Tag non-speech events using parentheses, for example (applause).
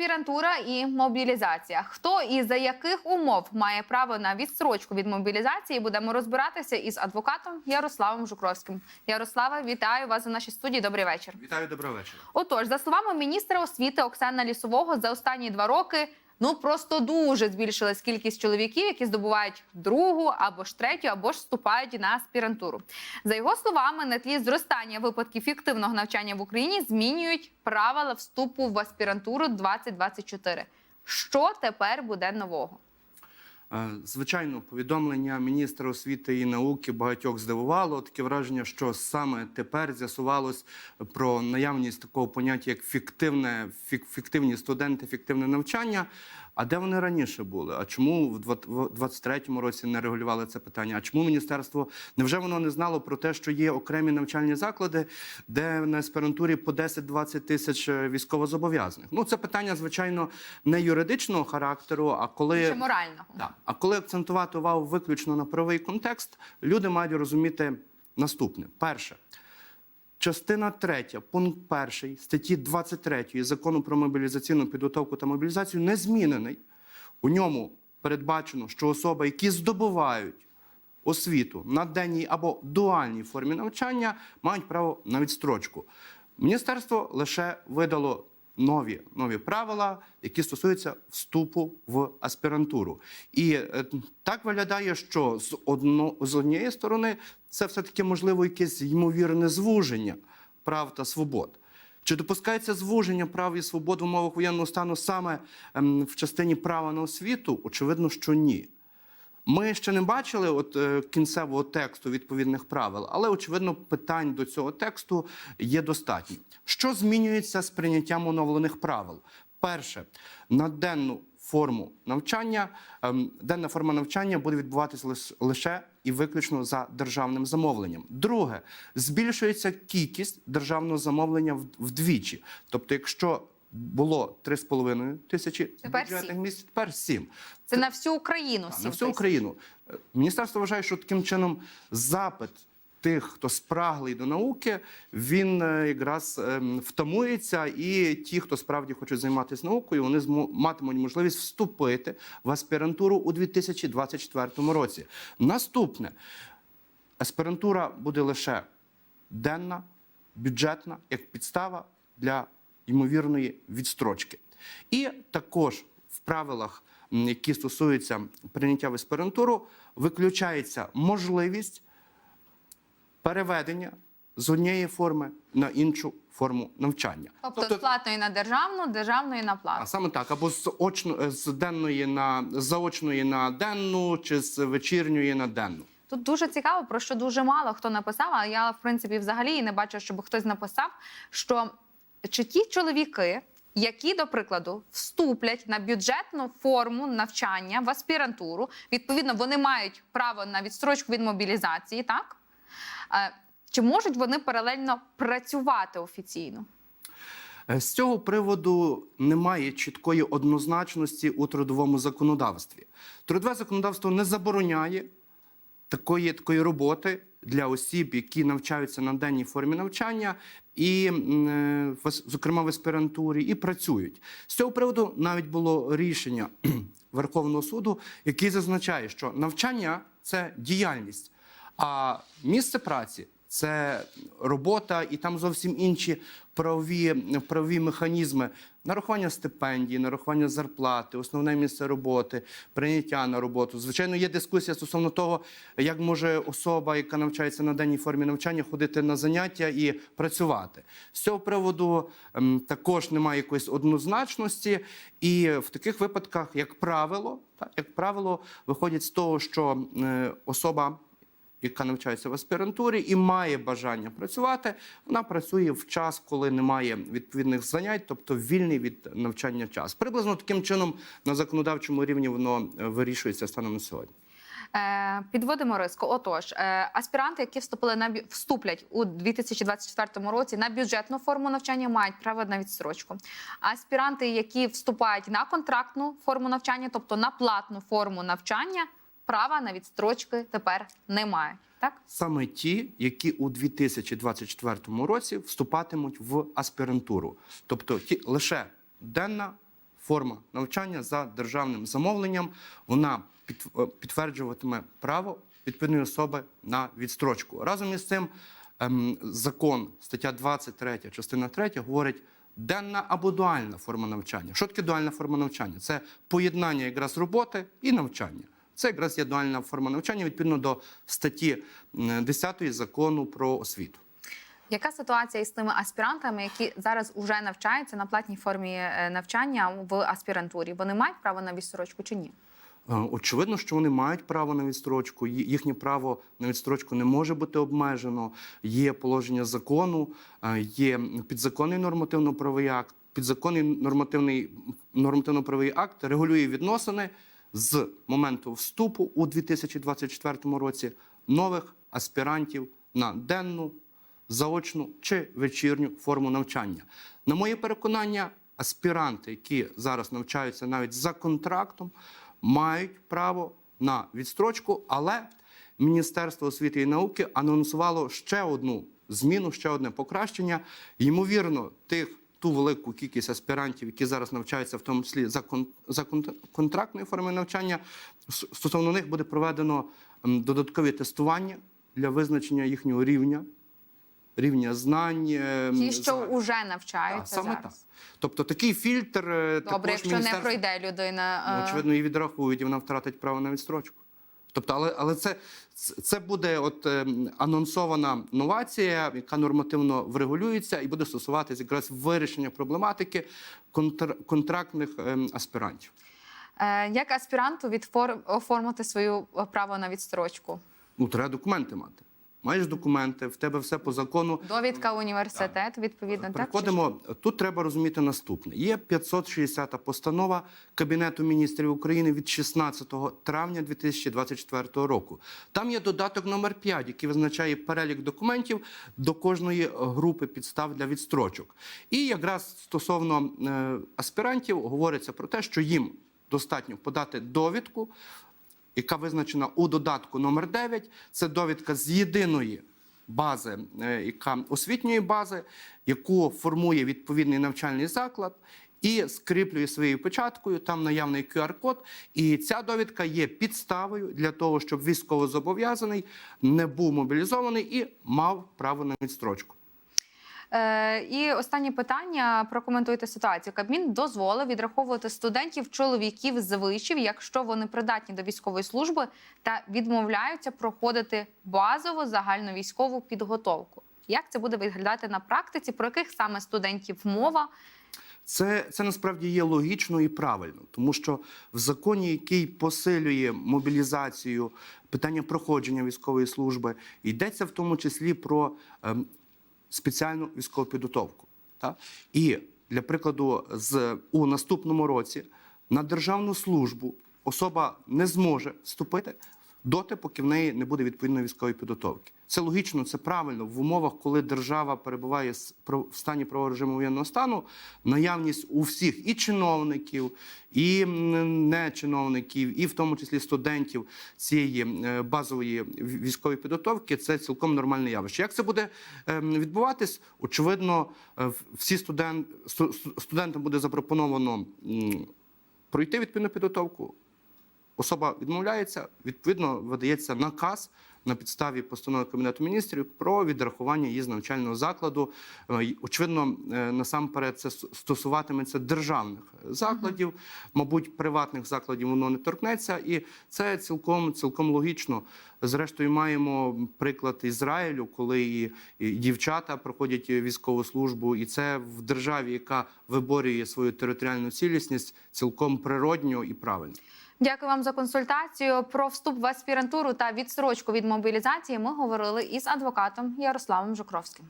Аспірантура і мобілізація. Хто і за яких умов має право на відстрочку від мобілізації? Будемо розбиратися із адвокатом Ярославом Жукровським. Ярославе, вітаю вас у нашій студії. Добрий вечір. Вітаю, добрий вечора. Отож, за словами міністра освіти Оксана Лісового, за останні два роки ну просто дуже збільшилась кількість чоловіків, які здобувають другу або ж третю, або ж вступають на аспірантуру. За його словами, на тлі зростання випадків фіктивного навчання в Україні змінюють правила вступу в аспірантуру 2024. Що тепер буде нового? Е, Звичайно, повідомлення міністра освіти і науки багатьох здивувало. Таке враження, що саме тепер з'ясувалось про наявність такого поняття, як фіктивне, фік- фіктивні студенти, фіктивне навчання. А де вони раніше були? А чому в два- в 23-му році не регулювали це питання? А чому міністерство невже воно не знало про те, що є окремі навчальні заклади, де на аспірантурі по 10-20 тисяч е, військовозобов'язаних? Ну це питання, звичайно, не юридичного характеру, а коли Чи морального? так. А коли акцентувати увагу виключно на правовий контекст, люди мають розуміти наступне: перше. Частина 3, пункт 1 статті 23 закону про мобілізаційну підготовку та мобілізацію не змінений. У ньому передбачено, що особи, які здобувають освіту на денній або дуальній формі навчання, мають право на відстрочку. Міністерство лише видало нові, нові правила, які стосуються вступу в аспірантуру. І е, так виглядає, що з, одно, з однієї сторони це все-таки можливо якесь ймовірне звуження прав та свобод. Чи допускається звуження прав і свобод в умовах воєнного стану саме ем, в частині права на освіту? Очевидно, що ні. Ми ще не бачили от е, кінцевого тексту відповідних правил, але очевидно питань до цього тексту є достатньо. Що змінюється з прийняттям оновлених правил? Перше, на денну форму навчання, ем, денна форма навчання буде відбуватися лиш- лише і виключно за державним замовленням. Друге, збільшується кількість державного замовлення вдвічі. Тобто, якщо було 3,5 тисячі Тепер бюджетних сім. місць, тепер 7. Це на всю Україну. Так, сім на всю. Україну. Е, Міністерство вважає, що таким чином запит тих, хто спраглий до науки, він е, якраз ем, втамується, і ті, хто справді хочуть займатися наукою, вони матимуть можливість вступити в аспірантуру у 2024 році. Наступне аспірантура буде лише денна, бюджетна, як підстава для ймовірної відстрочки. І також в правилах, які стосуються прийняття в аспірантуру, виключається можливість переведення з однієї форми на іншу форму навчання. Тобто, з платної на державну, державної на А саме так, або з очно з денної на заочної на денну, чи з вечірньої на денну. Тут дуже цікаво, про що дуже мало хто написав. А я, в принципі, взагалі не бачу, щоб хтось написав, що чи ті чоловіки, які, до прикладу, вступлять на бюджетну форму навчання в аспірантуру, відповідно, вони мають право на відстрочку від мобілізації, так? Е, Чи можуть вони паралельно працювати офіційно? Е, З цього приводу немає чіткої однозначності у трудовому законодавстві. Трудове законодавство не забороняє такої, такої роботи для осіб, які навчаються на денній формі навчання, і, е, зокрема, в аспірантурі, і працюють. З цього приводу навіть було рішення (clears throat) Верховного суду, який зазначає, що навчання це діяльність, а місце праці це робота, і там зовсім інші правові, правові механізми нарахування стипендій, нарахування зарплати, основне місце роботи, прийняття на роботу. Звичайно, є дискусія стосовно того, як може особа, яка навчається на денній формі навчання, ходити на заняття і працювати. З цього приводу ем, також немає якоїсь однозначності, і в таких випадках, як правило, так, як правило, виходять з того, що е, особа яка навчається в аспірантурі і має бажання працювати, вона працює в час, коли немає відповідних занять, тобто вільний від навчання час. Приблизно таким чином на законодавчому рівні воно е, вирішується станом на сьогодні. Е, Підводимо риску. Отож, е, аспіранти, які вступили на вступлять у 2024 році на бюджетну форму навчання, мають право на відстрочку. Аспіранти, які вступають на контрактну форму навчання, тобто на платну форму навчання, права на відстрочки тепер не мають. Так Саме ті, які у 2024 році вступатимуть в аспірантуру, тобто ті лише денна форма навчання за державним замовленням. Вона е, підтверджуватиме право відповідної особи на відстрочку. Разом із цим ем, закон, стаття 23, частина 3, говорить. Денна або дуальна форма навчання. Що таке дуальна форма навчання? Це поєднання якраз роботи і навчання. Це якраз є дуальна форма навчання відповідно до статті м, 10 закону про освіту. Яка ситуація із тими аспірантами, які зараз уже навчаються на платній формі е, навчання в аспірантурі? Вони мають право на відстрочку чи ні? Е, Очевидно, що вони мають право на відстрочку. Їхнє право на відстрочку не може бути обмежено. Є положення закону, е, є підзаконний нормативно-правовий акт. Підзаконний нормативний нормативно-правовий акт регулює відносини з моменту вступу у 2024 році нових аспірантів на денну, заочну чи вечірню форму навчання. На моє переконання, аспіранти, які зараз навчаються навіть за контрактом, мають право на відстрочку, але Міністерство освіти і науки анонсувало ще одну зміну, ще одне покращення. Ймовірно, тих ту велику кількість аспірантів, які зараз навчаються, в тому числі за, кон, за кон- контрактною формою навчання, стосовно них буде проведено додаткові тестування для визначення їхнього рівня, рівня знань. е, Ті, що вже Так, навчаються саме зараз. так. Тобто такий фільтр е, Добре, також якщо не пройде людина. Ну, е, очевидно, її відрахують, і вона втратить право на відстрочку. Тобто, але, але це, це буде от, е, анонсована новація, яка нормативно врегулюється і буде стосуватися якраз вирішення проблематики контр, контрактних е, аспірантів. Е, Як аспіранту відфор... оформити своє право на відстрочку? Ну, треба документи мати. Маєш документи, в тебе все по закону. Довідка університету, відповідно, так? чи Тут треба розуміти наступне: є 560 постанова Кабінету міністрів України від 16 травня 2024 року. Там є додаток номер 5, який визначає перелік документів до кожної групи підстав для відстрочок. І якраз стосовно е, аспірантів говориться про те, що їм достатньо подати довідку яка визначена у додатку номер 9. Це довідка з єдиної бази, е, яка освітньої бази, яку формує відповідний навчальний заклад. І скріплює своєю печаткою, там наявний QR-код. І ця довідка є підставою для того, щоб військовозобов'язаний не був мобілізований і мав право на відстрочку. Е, і останнє питання. Прокоментуйте ситуацію. Кабмін дозволив відраховувати студентів чоловіків з вишів, якщо вони придатні до військової служби та відмовляються проходити базову загальновійськову підготовку. Як це буде виглядати на практиці? Про яких саме студентів мова? Це, це насправді є логічно і правильно, тому що в законі, який посилює мобілізацію, питання проходження військової служби, йдеться в тому числі про ем, спеціальну військову підготовку. Та? І для прикладу, з у наступному році на державну службу особа не зможе вступити доти, поки в неї не буде відповідної військової підготовки. Це логічно, це правильно в умовах, коли держава перебуває в стані правового режиму воєнного стану. Наявність у всіх і чиновників, і м, нечиновників, і в тому числі студентів цієї е, базової військової підготовки це цілком нормальне явище. Як це буде ем, відбуватись? Очевидно, е, всі студент, сту- сту- студентам буде запропоновано пройти відповідну підготовку. Особа відмовляється, відповідно видається наказ на підставі постанови Кабінету міністрів про відрахування її з навчального закладу. Е, Очевидно, е, насамперед це стосуватиметься державних закладів, мабуть, приватних закладів воно не торкнеться, і це цілком цілком логічно. Зрештою, маємо приклад Ізраїлю, коли і, і дівчата проходять військову службу, і це в державі, яка виборює свою територіальну цілісність, цілком природньо і правильно. Дякую вам за консультацію. Про вступ в аспірантуру та відсрочку від мобілізації ми говорили із адвокатом Ярославом Жукровським.